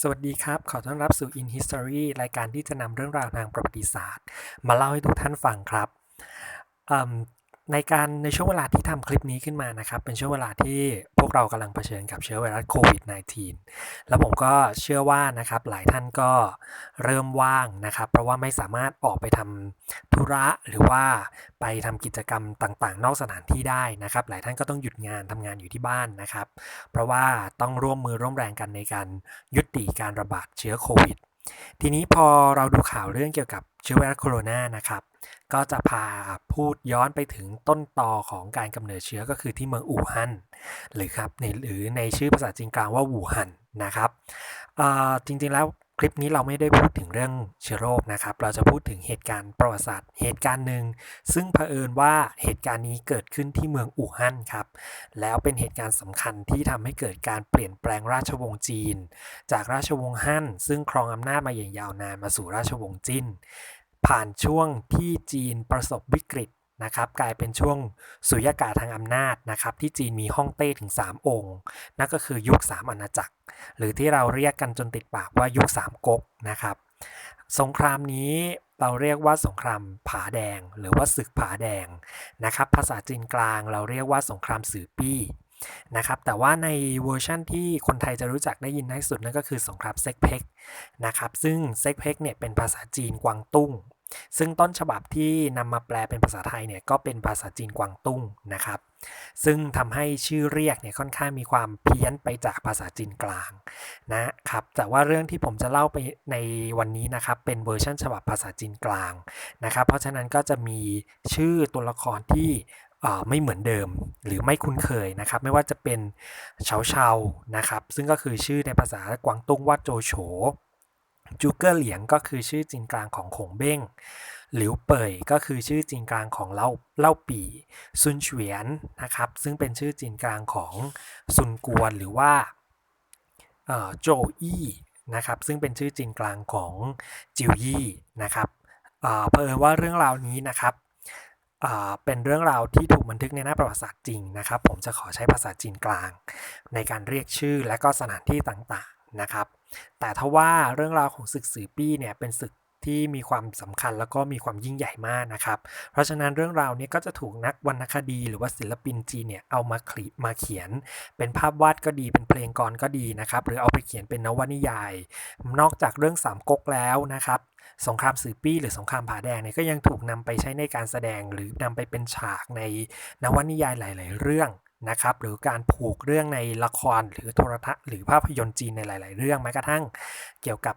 สวัสดีครับ ขอต้อนรับสู่ In History รายการที่จะนำเรื่องราวทางประวัติศาสตร์ มาเล่าให้ทุกท่านฟังครับ ในการในช่วงเวลาที่ทำคลิปนี้ขึ้นมานะครับ เป็นช่วงเวลาที่พวกเรากำลังเผชิญกับเชื้อไวรัสโควิด -19 แล้วผมก็เชื่อว่านะครับหลายท่านก็เริ่มว่างนะครับ เพราะว่าไม่สามารถออกไปทำธุระหรือว่าไปทำกิจกรรมต่างๆ นอกสถานที่ได้นะครับ หลายท่านก็ต้องหยุดงานทำงานอยู่ที่บ้านนะครับ เพราะว่าต้องร่วมมือร่วมแรงกันในการยุติการระบาดเชื้อโควิดทีนี้พอเราดูข่าวเรื่องเกี่ยวกับเชื้อไวรัสโคโรนานะครับ ก็จะพาพูดย้อนไปถึงต้นตอของการกำเนิดเชื้อก็คือที่เมืองอู่ฮั่นหรือครับในหรือในชื่อภาษาจีนกลางว่าวู่ฮั่นนะครับอ่อจริงๆแล้วคลิปนี้เราไม่ได้พูดถึงเรื่องเชื้อโรคนะครับ เราจะพูดถึงเหตุการณ์ประวัติศาสตร์ เหตุการณ์หนึ่ง ซึ่งเผอิญว่าเหตุการณ์นี้เกิดขึ้นที่เมืองอู่ฮั่นครับ แล้วเป็นเหตุการณ์สำคัญที่ทำให้เกิดการเปลี่ยนแปลงราชวงศ์จีน จากราชวงศ์ฮั่นซึ่งครองอำนาจมาอย่างยาวนานมาสู่ราชวงศ์จิ้น ผ่านช่วงที่จีนประสบวิกฤตนะครับกลายเป็นช่วงสุญญากาศทางอำนาจนะครับที่จีนมีฮ่องเต้ถึง 3 องค์ นั่นก็คือยุค 3อาณาจักร หรือที่เราเรียกกันจนติดปากว่ายุค 3ก๊กนะครับสงครามนี้เราเรียกว่าสงครามผาแดง หรือว่าศึกผาแดงนะครับภาษาจีนกลางเราเรียกว่าสงครามสือปี้นะครับแต่ว่าในเวอร์ชั่นที่คนไทยจะรู้จักได้ยินที่สุดนั่นก็คือสงครามเซ็กเพ็กนะครับซึ่งเซ็กเพ็กเนี่ยเป็นภาษาจีนกวางตุ้ง ซึ่งต้นฉบับที่นำมาแปลเป็นภาษาไทยเนี่ยก็เป็นภาษาจีนกวางตุ้งนะครับ ซึ่งทำให้ชื่อเรียกเนี่ยค่อนข้างมีความเพี้ยนไปจากภาษาจีนกลางนะครับ แต่ว่าเรื่องที่ผมจะเล่าไปในวันนี้นะครับเป็นเวอร์ชันฉบับภาษาจีนกลางนะครับ เพราะฉะนั้นก็จะมีชื่อตัวละครที่ไม่เหมือนเดิมหรือไม่คุ้นเคยนะครับ ไม่ว่าจะเป็นเฉาเฉานะครับ ซึ่งก็คือชื่อในภาษากวางตุ้งว่าโจโฉ จูเกอร์เหลียงก็คือชื่อจีนกลางของขงเบ้งหลิวเป่ยก็คือชื่อจีนกลางของเล่าเล่าปีซุนเฉวียนนะครับซึ่งเป็นชื่อจีนกลางของซุนกวนหรือว่าโจอี้นะครับซึ่งเป็นชื่อจีนกลางของจิวยี่นะครับเพอิญว่าเรื่องราวนี้นะครับเป็นเรื่องราวที่ถูกบันทึกในหน้าประวัติศาสตร์จริงนะครับ ผมจะขอใช้ภาษาจีนกลาง ในการเรียกชื่อและก็สถานที่ต่างๆนะครับ แต่ทว่าเรื่องราวของศึกสือปี้เนี่ยเป็นศึกที่มีความสำคัญแล้วก็มีความยิ่งใหญ่มากนะครับ เพราะฉะนั้นเรื่องราวนี้ก็จะถูกนักวรรณคดี หรือว่าศิลปินจีนเนี่ยเอามาคลิมาเขียน เป็นภาพวาดก็ดีเป็นเพลงกรก็ดีนะครับ หรือเอาไปเขียนเป็นนวนิยาย นอกจากเรื่องสามก๊กแล้วนะครับสงครามสือปี้หรือสงครามผาแดงเนี่ยก็ยังถูกนำไปใช้ในการแสดงหรือนำไปเป็นฉากในนวนิยายหลาย ๆ เรื่อง นะครับหรือการผูกเรื่องในละครหรือโทรทัศน์หรือภาพยนตร์จีนในหลาย ๆ เรื่องแม้กระทั่งเกี่ยวกับ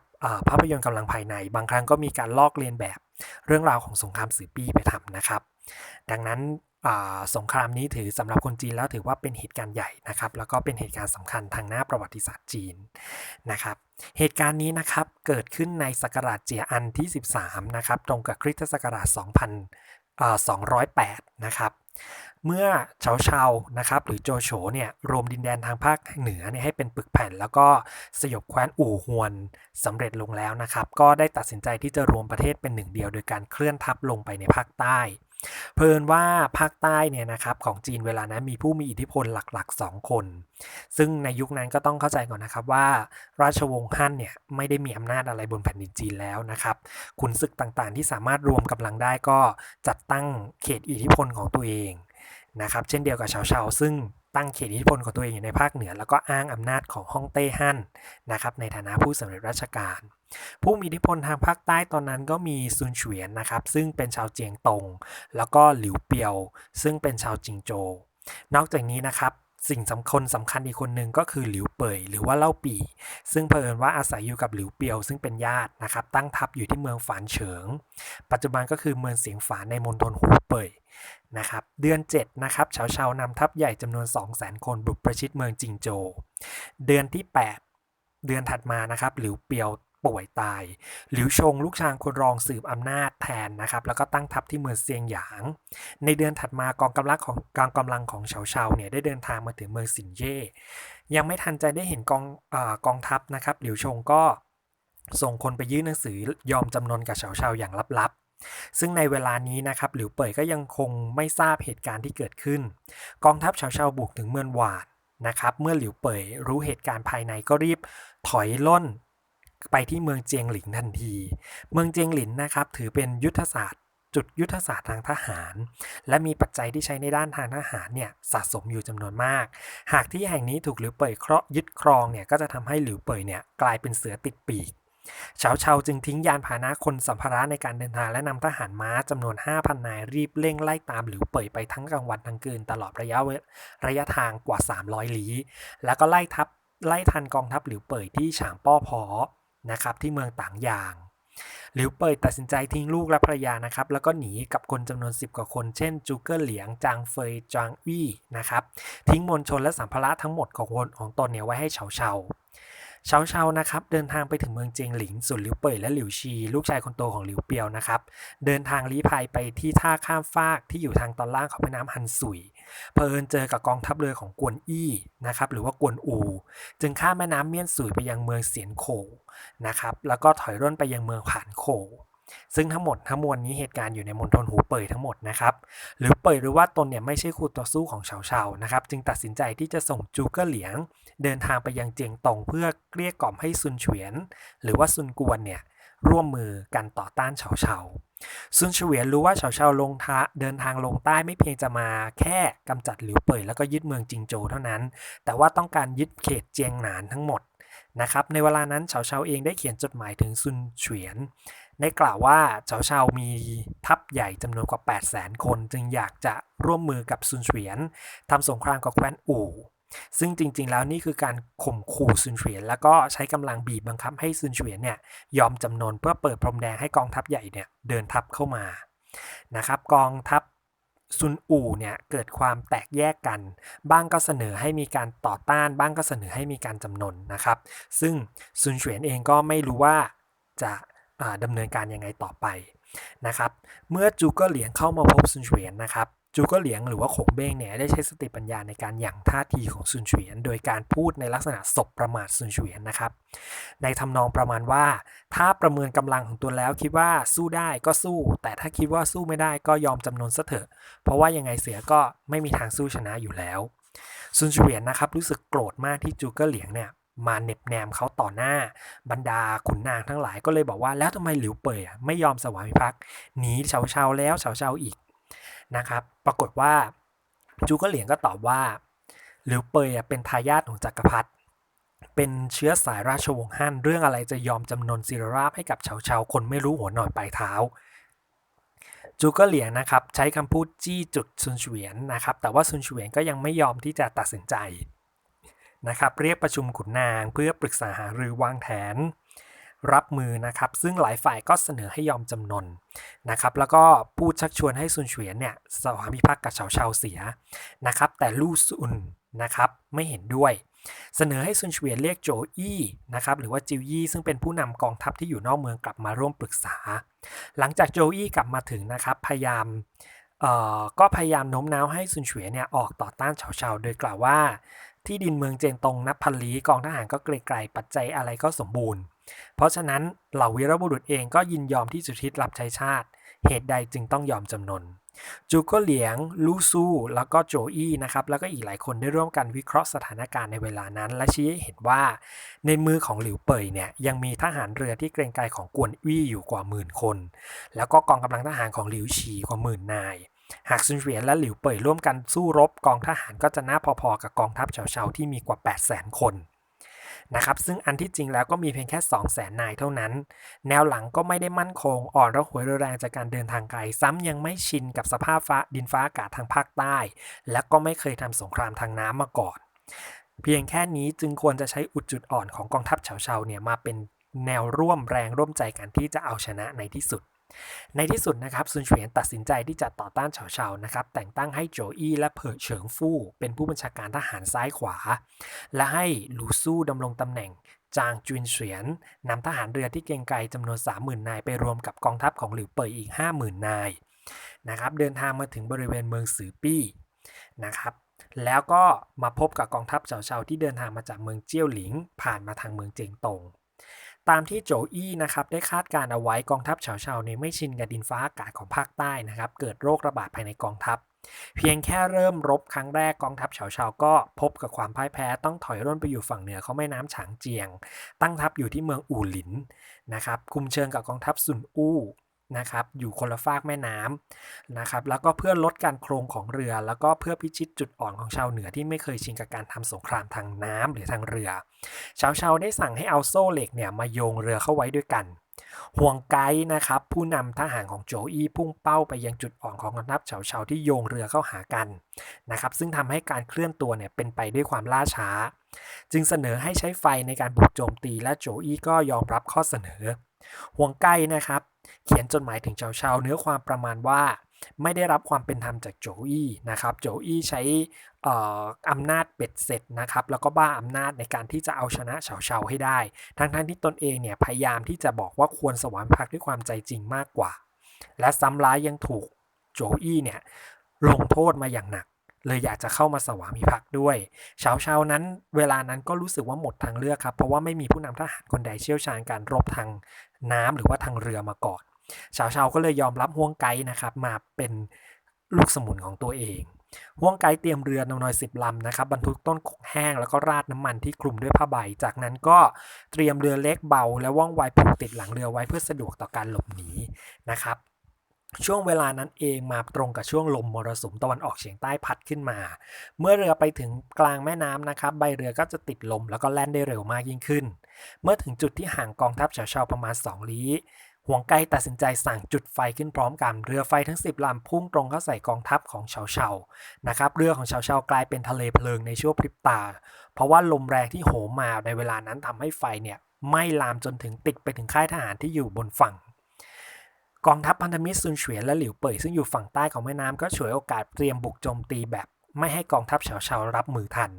ภาพยนตร์กำลังภายใน บางครั้งก็มีการลอกเลียนแบบเรื่องราวของสงครามสือปี้ไปทำนะครับ ดังนั้นสงครามนี้ถือสำหรับคนจีนแล้วถือว่าเป็นเหตุการณ์ใหญ่นะครับ แล้วก็เป็นเหตุการณ์สำคัญทางหน้าประวัติศาสตร์จีนนะครับ เหตุการณ์นี้นะครับเกิดขึ้นในศักราชเจียอันที่ 13 นะครับ ตรงกับคริสตศักราช2208 นะครับ เมื่อเฉาเฉานะครับหรือโจโฉเนี่ยรวมดินแดนทางภาคเหนือเนี่ยให้เป็นปึกแผ่น แล้วก็สยบแคว้นอู่ฮวนสำเร็จลงแล้วนะครับ ก็ได้ตัดสินใจที่จะรวมประเทศเป็นหนึ่งเดียว โดยการเคลื่อนทัพลงไปในภาคใต้ เพลินว่าภาคใต้เนี่ยนะครับของจีนเวลานั้นมีผู้มีอิทธิพลหลักๆ 2 คน ซึ่งในยุคนั้นก็ต้องเข้าใจก่อนนะครับว่า ราชวงศ์ฮั่นเนี่ยไม่ได้มีอำนาจอะไรบนแผ่นดินจีนแล้วนะครับขุนศึกต่างๆ ที่สามารถรวมกำลังได้ก็จัดตั้งเขตอิทธิพลของตัวเองนะครับเช่นเดียวกับชาวชาวซึ่ง ตั้งเขตอิทธิพลของตัวเองอยู่ในภาคเหนือ แล้วก็อ้างอำนาจของฮ่องเต้ฮั่นนะครับในฐานะผู้สำเร็จราชการ ผู้มีอิทธิพลทางภาคใต้ตอนนั้นก็มีซุนเฉวียนนะครับซึ่งเป็นชาวเจียงตง แล้วก็หลิวเปียว ซึ่งเป็นชาวจิงโจ นอกจากนี้นะครับ สิ่งสำคัญสำคัญอีกคนหนึ่งก็คือหลิวเป่ยหรือว่าเล่าปี ซึ่งเพิ่นว่าอาศัยอยู่กับหลิวเปียว ซึ่งเป็นญาตินะครับ ตั้งทัพอยู่ที่เมืองฝานเฉิง ปัจจุบันก็คือเมืองเสียงฝานในมณฑลหูเป่ยนะครับ เดือน 7 นะครับชาวชาวนำทัพใหญ่จำนวน 200,000 คนบุกประชิดเมืองจิงโจ เดือนที่ 8 เดือนถัดมานะครับหลิวเปียว ป่วยตายหลิวชงลูกชางคนรองสืบอำนาจแทนนะครับ แล้วก็ตั้งทัพที่เมืองเซียงหยาง ในเดือนถัดมากองกำลังของกองกำลังของเฉาเฉาเนี่ยได้เดินทางมาถึงเมืองสินเย่ ยังไม่ทันใจได้เห็นกองอกองทัพนะครับหลิวชงก็ส่งคนไปยื่นหนังสือยอมจำนนกับเฉาเฉาอย่างลับๆซึ่งในเวลานี้นะครับหลิวเป่ยก็ยังคงไม่ทราบเหตุการณ์ที่เกิดขึ้น กองทัพเฉาเฉาบุกถึงเมืองหวานนะครับ เมื่อหลิวเป่ยรู้เหตุการณ์ภายในก็รีบถอยล่น ไปที่เมืองเจียงหลิงทันที เมืองเจียงหลินนะครับถือเป็นยุทธศาสตร์ จุดยุทธศาสตร์ทางทหาร และมีปัจจัยที่ใช้ในด้านทางทหารเนี่ยสะสมอยู่จำนวนมาก หากที่แห่งนี้ถูกหลิวเป่ยเคราะห์ยึดครองเนี่ยก็จะทำให้หลิวเป่ยเนี่ยกลายเป็นเสือติดปีกเฉาเฉาจึงทิ้งยานพาหนะคนสัมภาระในการเดินทางและนำทหารม้าจำนวน 5,000 นายรีบเร่งไล่ตามหลิวเป่ยไปทั้งกลางวันทั้งคืนตลอดระยะระยะทางกว่า 300 ลี้ แล้วก็ไล่ทับไล่ทันกองทัพหลิวเป่ยที่ฉางป้อพอ นะครับที่เมืองต่างยาง หลิวเป่ยตัดสินใจทิ้งลูกและภรรยานะครับ แล้วก็หนีกับคนจำนวน 10 กว่าคน เช่น จูเกอร์เหลียง จางเฟย จางอี้นะครับ ทิ้งมวลชนและสัมภาระทั้งหมดของคนของตนเนี่ยไว้ให้เฉาเฉา เฉาเฉานะครับเดินทางไปถึงเมืองเจียงหลิงส่วนหลิวเป่ยและหลิวชี ลูกชายคนโตของหลิวเปียวนะครับเดินทางลี้ภัยไปที่ท่าข้ามฟากที่อยู่ทางตอนล่างของแม่น้ำฮันซุยเพลินเจอกับกองทัพเรือของกวนอี้นะครับหรือว่ากวนอู จึงข้ามแม่น้ำเมียนสุยไปยังเมืองเสียนโขนะครับแล้วก็ถอยร่นไปยังเมืองผานโข ซึ่งทั้งหมดทั้งมวลนี้เหตุการณ์อยู่ในมณฑลหูเป่ยทั้งหมดนะครับ หรือเป่ยหรือว่าตนเนี่ยไม่ใช่คู่ต่อสู้ของเฉาเฉานะครับ จึงตัดสินใจที่จะส่งจูเกอร์เหลียง เดินทางไปยังเจียงตงเพื่อเกลี้ยกล่อมให้ซุนเฉวียน หรือว่าซุนกวนเนี่ยร่วมมือกันต่อต้านเฉาเฉาซุนเฉวียนรู้ว่าเฉาเฉาลงทาเดินทางลงใต้ไม่เพียงจะมาแค่กำจัดหลิวเป่ยแล้วก็ยึดเมืองจิงโจวเท่านั้น แต่ว่าต้องการยึดเขตเจียงหนานทั้งหมดนะครับในเวลานั้นเฉาเฉาเองได้เขียนจดหมายถึงซุนเฉวียน ได้กล่าวว่าเฉาเฉามีทัพใหญ่จำนวนกว่า 8 0 0 0 0 0คน จึงอยากจะร่วมมือกับซุนเฉวียนทำสงครามกับแคว้นอู่ ซึ่งจริงๆ แล้วนี่คือการข่มขู่ซุนเฉวียน แล้วก็ใช้กำลังบีบบังคับให้ซุนเฉวียนเนี่ยยอมจำนนเพื่อเปิดพรมแดงให้กองทัพใหญ่เนี่ยเดินทัพเข้ามานะครับกองทัพซุนอู่เนี่ยเกิดความแตกแยกกัน บ้างก็เสนอให้มีการต่อต้าน บ้างก็เสนอให้มีการจำนนนะครับ ซึ่งซุนเฉวียนเองก็ไม่รู้ว่าจะ ดำเนินการยังไงต่อไปนะครับเมื่อจูเกอเหลียงเข้ามาพบซุนเฉวียนนะครับจูเกอเหลียงหรือว่าขงเบ้งเนี่ยได้ใช้สติปัญญาในการหยั่งท่าทีของซุนเฉวียน โดยการพูดในลักษณะศบประมาทซุนเฉวียนนะครับ ในทำนองประมาณว่า ถ้าประเมินกำลังของตัวแล้วคิดว่าสู้ได้ก็สู้ แต่ถ้าคิดว่าสู้ไม่ได้ก็ยอมจำนนซะเถอะ เพราะว่ายังไงเสียก็ไม่มีทางสู้ชนะอยู่แล้วซุนเฉวียนนะครับรู้สึกโกรธมากที่จูเกอเหลียงเนี่ย มาเน็บแนมเขาต่อหน้า บรรดาขุนนางทั้งหลายก็เลยบอกว่าแล้วทำไมหลิวเป่ยไม่ยอมสวามิภักดิ์หนีเฉาเฉาแล้วเฉาเฉาอีกนะครับ ปรากฏว่าจูเก็เหลียงก็ตอบว่าหลิวเป่ยเป็นทายาทของจักรพรรดิเป็นเชื้อสายราชวงศ์ฮั่นเรื่องอะไรจะยอมจำนนศิรราบให้กับเฉาเฉาคนไม่รู้หัวหน่อยปลายเท้าจูเก็เหลียงนะครับ ใช้คำพูดจี้จุดซุนเฉวียนนะครับ แต่ว่าซุนเฉวียนก็ยังไม่ยอมที่จะตัดสินใจ นะครับเรียกประชุมขุนนางเพื่อปรึกษาหารือวางแผนรับมือนะครับซึ่งหลายฝ่ายก็เสนอให้ยอมจำนนนะครับแล้วก็พูดชักชวนให้ซุนเฉวียนเนี่ยสวามิภักดิ์กับชาวชาวเสียนะครับแต่ลู่ซุนนะครับไม่เห็นด้วยเสนอให้ซุนเฉวียนเรียกโจอี้นะครับหรือว่าจิวยี่ซึ่งเป็นผู้นำกองทัพที่อยู่นอกเมืองกลับมาร่วมปรึกษา หลังจากโจอี้กลับมาถึงนะครับพยายามก็พยายามโน้มน้าวให้ซุนเฉวียนเนี่ยออกต่อต้านชาวชาวโดยกล่าวว่า ที่ดินเมืองเจนตงนับพันลี้กองทหารก็เกรงไกลปัจจัยอะไรก็สมบูรณ์ เพราะฉะนั้นเหล่าวีรบุรุษเองก็ยินยอมที่จะทิศรับใช้ชาติ เหตุใดจึงต้องยอมจำนนจูก็เหลียง ลูซูแล้วก็โจอี้นะครับ แล้วก็อีกหลายคนได้ร่วมกันวิเคราะห์สถานการณ์ในเวลานั้น และชี้ให้เห็นว่า ในมือของหลิวเป่ยเนี่ยยังมีทหารเรือที่เกรงไกลของกวนอี้อยู่กว่าหมื่นคน แล้วก็กองกำลังทหารของหลิวฉีกว่าหมื่นนาย หากซุนเฉียนและหลิวเป่ยร่วมกันสู้รบกองทหารก็จะน่าพอๆกับกองทัพเฉาเฉาที่มีกว่า 8 0 0แสนคนนะครับซึ่งอันที่จริงแล้วก็มีเพียงแค่ 2 0 0แสนนายเท่านั้น แนวหลังก็ไม่ได้มั่นคง อ่อนระหวยแรงจากการเดินทางไกล ซ้ำยังไม่ชินกับสภาพฟ้าดินฟ้าอากาศทางภาคใต้ และก็ไม่เคยทำสงครามทางน้ำมาก่อน เพียงแค่นี้จึงควรจะใช้อุดจุดอ่อนของกองทัพเฉาเฉาเนี่ยมาเป็นแนวร่วมแรงร่วมใจกันที่จะเอาชนะในที่สุด ในที่สุดนะครับซุนเฉียนตัดสินใจที่จะต่อต้านเฉาเฉานะครับแต่งตั้งให้โจอี้และเผิเฉิงฟู่เป็นผู้บัญชาการทหารซ้ายขวา และให้หลูสู้ดำรงตำแหน่งจางจุนเฉียนนำทหารเรือที่เก่งไกลจำนวน 30,000 นายไปรวมกับกองทัพของหลิวเป่ยอีก 50,000 นายนะครับเดินทางมาถึงบริเวณเมืองสือปี้นะครับแล้วก็มาพบกับกองทัพเฉาเฉาที่เดินทางมาจากเมืองเจี้ยวหลิง ผ่านมาทางเมืองเจียงตง ตามที่โจอี้นะครับได้คาดการเอาไว้กองทัพเฉาเฉาเนี่ยไม่ชินกับดินฟ้าอากาศของภาคใต้นะครับเกิดโรคระบาดภายในกองทัพ เพียงแค่เริ่มรบครั้งแรกกองทัพเฉาเฉาก็พบกับความพ่ายแพ้ต้องถอยร่นไปอยู่ฝั่งเหนือเขาแม่น้ำฉางเจียง ตั้งทัพอยู่ที่เมืองอู่หลินนะครับคุมเชิงกับกองทัพซุนอู้ นะครับอยู่คนละฝากแม่น้ำนะครับแล้วก็เพื่อลดการโครงของเรือ แล้วก็เพื่อพิชิตจุดอ่อนของชาวเหนือที่ไม่เคยชินกับการทำสงครามทางน้ำหรือทางเรือ ชาวชาวได้สั่งให้เอาโซ่เหล็กเนี่ยมาโยงเรือเข้าไว้ด้วยกัน ห่วงไกด์นะครับผู้นำทหารของโจอี้พุ่งเป้าไปยังจุดอ่อนของกองทัพเฉาเฉาวที่โยงเรือเข้าหากันนะครับซึ่งทำให้การเคลื่อนตัวเนี่ยเป็นไปด้วยความล่าช้า จึงเสนอให้ใช้ไฟในการบุกโจมตีและโจอี้ก็ยอมรับข้อเสนอห่วงไกด์นะครับ เขียนจดหมายถึงเฉาเฉาเนื้อความประมาณว่าไม่ได้รับความเป็นธรรมจากโจอี้นะครับ โจอี้ใช้อำนาจเบ็ดเสร็จนะครับ แล้วก็บ้าอำนาจในการที่จะเอาชนะเฉาเฉาให้ได้ ทั้งทั้งที่ตนเองเนี่ยพยายามที่จะบอกว่าควรสวรรค์พักด้วยความใจจริงมากกว่า และซ้ำร้ายยังถูกโจอี้เนี่ยลงโทษมาอย่างหนัก เลยอยากจะเข้ามาสวามิภักดิ์ด้วยชาวชาวนั้น เวลานั้นก็รู้สึกว่าหมดทางเลือกครับ เพราะว่าไม่มีผู้นำทหารคนใดเชี่ยวชาญการรบทางน้ำหรือว่าทางเรือมาก่อนชาวชาวก็เลยยอมรับห่วงไกด์นะครับมาเป็นลูกสมุนของตัวเองห่วงไกด์เตรียมเรือนอยสิบลำนะครับบรรทุกต้นกกแห้งแล้วก็ราดน้ำมันที่คลุมด้วยผ้าใบ จากนั้นก็เตรียมเรือเล็กเบา และว่องไวผูกติดหลังเรือไว้เพื่อสะดวกต่อการหลบหนีนะครับ ช่วงเวลานั้นเองมาตรงกับช่วงลมมรสุมตะวันออกเฉียงใต้พัดขึ้นมา เมื่อเรือไปถึงกลางแม่น้ำนะครับ ใบเรือก็จะติดลมแล้วก็แล่นได้เร็วมากยิ่งขึ้น เมื่อถึงจุดที่ห่างกองทัพชาวชาวประมาณ 2 ลี้ห่วงไกตัดสินใจสั่งจุดไฟขึ้นพร้อมกัน เรือไฟทั้ง 10ลำพุ่งตรงเข้าใส่กองทัพของชาวชาวนะครับ เรือของชาวชาวกลายเป็นทะเลเพลิงในช่วงพริบตา เพราะว่าลมแรงที่โหมมาในเวลานั้นทำให้ไฟเนี่ยไม้ลามจนถึงติดไปถึงค่ายทหารที่อยู่บนฝั่ง กองทัพพันธมิตรซุนเฉวียนและหลิวเป่ยซึ่งอยู่ฝั่งใต้ของแม่น้ำก็ฉวยโอกาสเตรียมบุกโจมตีแบบไม่ให้กองทัพชาวชารับมือทัน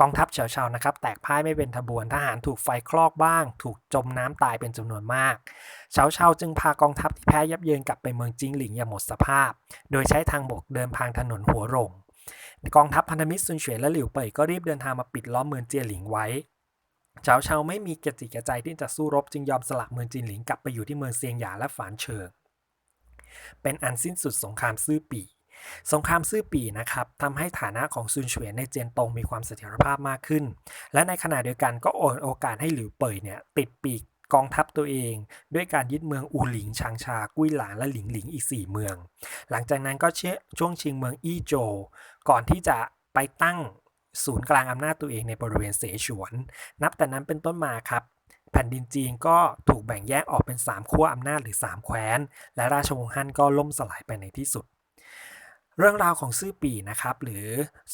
กองทัพเฉาเฉานะครับแตกพ่ายไม่เป็นทบวนทหารถูกไฟคลอกบ้าง ถูกจมน้ำตายเป็นจำนวนมาก เฉาเฉาจึงพากองทัพที่แพ้ยับเยินกลับไปเมืองจิงหลิงอย่างหมดสภาพ โดยใช้ทางบกเดินทางถนนหัวรงกองทัพพันธมิตรซุนเฉวยนและหลิวเป่ยก็รีบเดินทางมาปิดล้อมเมืองเจียหลิงไว้ เฉาเฉาไม่มีกระจิกระใจที่จะสู้รบจึงยอมสละเมืองจินหลิงกลับไปอยู่ที่เมืองเซียงหยาและฝานเฉิง เป็นอันสิ้นสุดสงครามซื่อปีสงครามซื่อปีนะครับทำให้ฐานะของซุนเฉวียนในเจียนตงมีความเสถียรภาพมากขึ้น และในขณะเดียวกันก็โอกาสให้หลิวเป่ยเนี่ยติดปีกกองทัพตัวเอง ด้วยการยึดเมืองอูหลิงชางชา กุ้ยหลานและหลิงหลิงอีก 4 เมือง หลังจากนั้นก็ช่วงชิงเมืองอี้โจ ก่อนที่จะไปตั้ง ศูนย์กลางอำนาจตัวเองในบริเวณเสฉวน นับแต่นั้นเป็นต้นมาครับ แผ่นดินจีนก็ถูกแบ่งแยกออกเป็น 3 ขั้วอำนาจหรือ 3 แคว้น และราชวงศ์ฮั่นก็ล่มสลายไปในที่สุด เรื่องราวของซื่อปีนะครับหรือ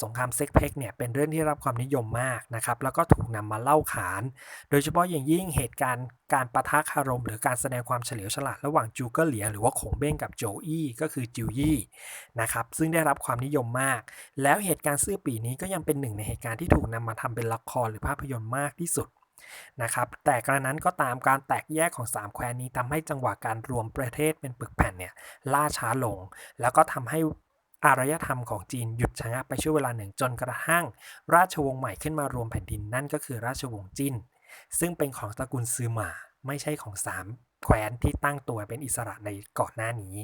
สงครามเซ็กเพกเนี่ยเป็นเรื่องที่รับความนิยมมากนะครับแล้วก็ถูกนำมาเล่าขาน โดยเฉพาะอย่างยิ่งเหตุการณ์การประทะคารม หรือการแสดงความเฉลียวฉลาดระหว่างจูเกอร์เหลียหรือว่าขงเบ้งกับโจอี้ก็คือจิวยี่นะครับซึ่งได้รับความนิยมมาก แล้วเหตุการณ์ซื่อปีนี้ก็ยังเป็นหนึ่งในเหตุการณ์ที่ถูกนำมาทำเป็นละครหรือภาพยนตร์มากที่สุดนะครับแต่กระนั้นก็ตามการแตกแยกของ 3 แคว้นนี้ทำให้จังหวะการรวมประเทศเป็นปึกแผ่นเนี่ยล่าช้าลง แล้วก็ทำให้ อารยธรรมของจีนหยุดชะงักไปช่วงเวลาหนึ่งจนกระทั่ง ราชวงศ์ใหม่ขึ้นมารวมแผ่นดินนั่นก็คือราชวงศ์จินซึ่งเป็นของตระกูลซือหมาไม่ใช่ของสามแคว้นที่ตั้งตัวเป็นอิสระในก่อนหน้านี้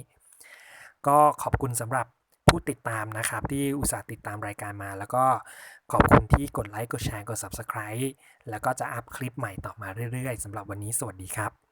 ก็ขอบคุณสำหรับผู้ติดตามนะครับ ที่อุตส่าห์ติดตามรายการมา แล้วก็ขอบคุณที่กดไลค์กดแชร์กด Subscribe แล้วก็จะอัพคลิปใหม่ต่อมาเรื่อยๆสำหรับวันนี้สวัสดีครับ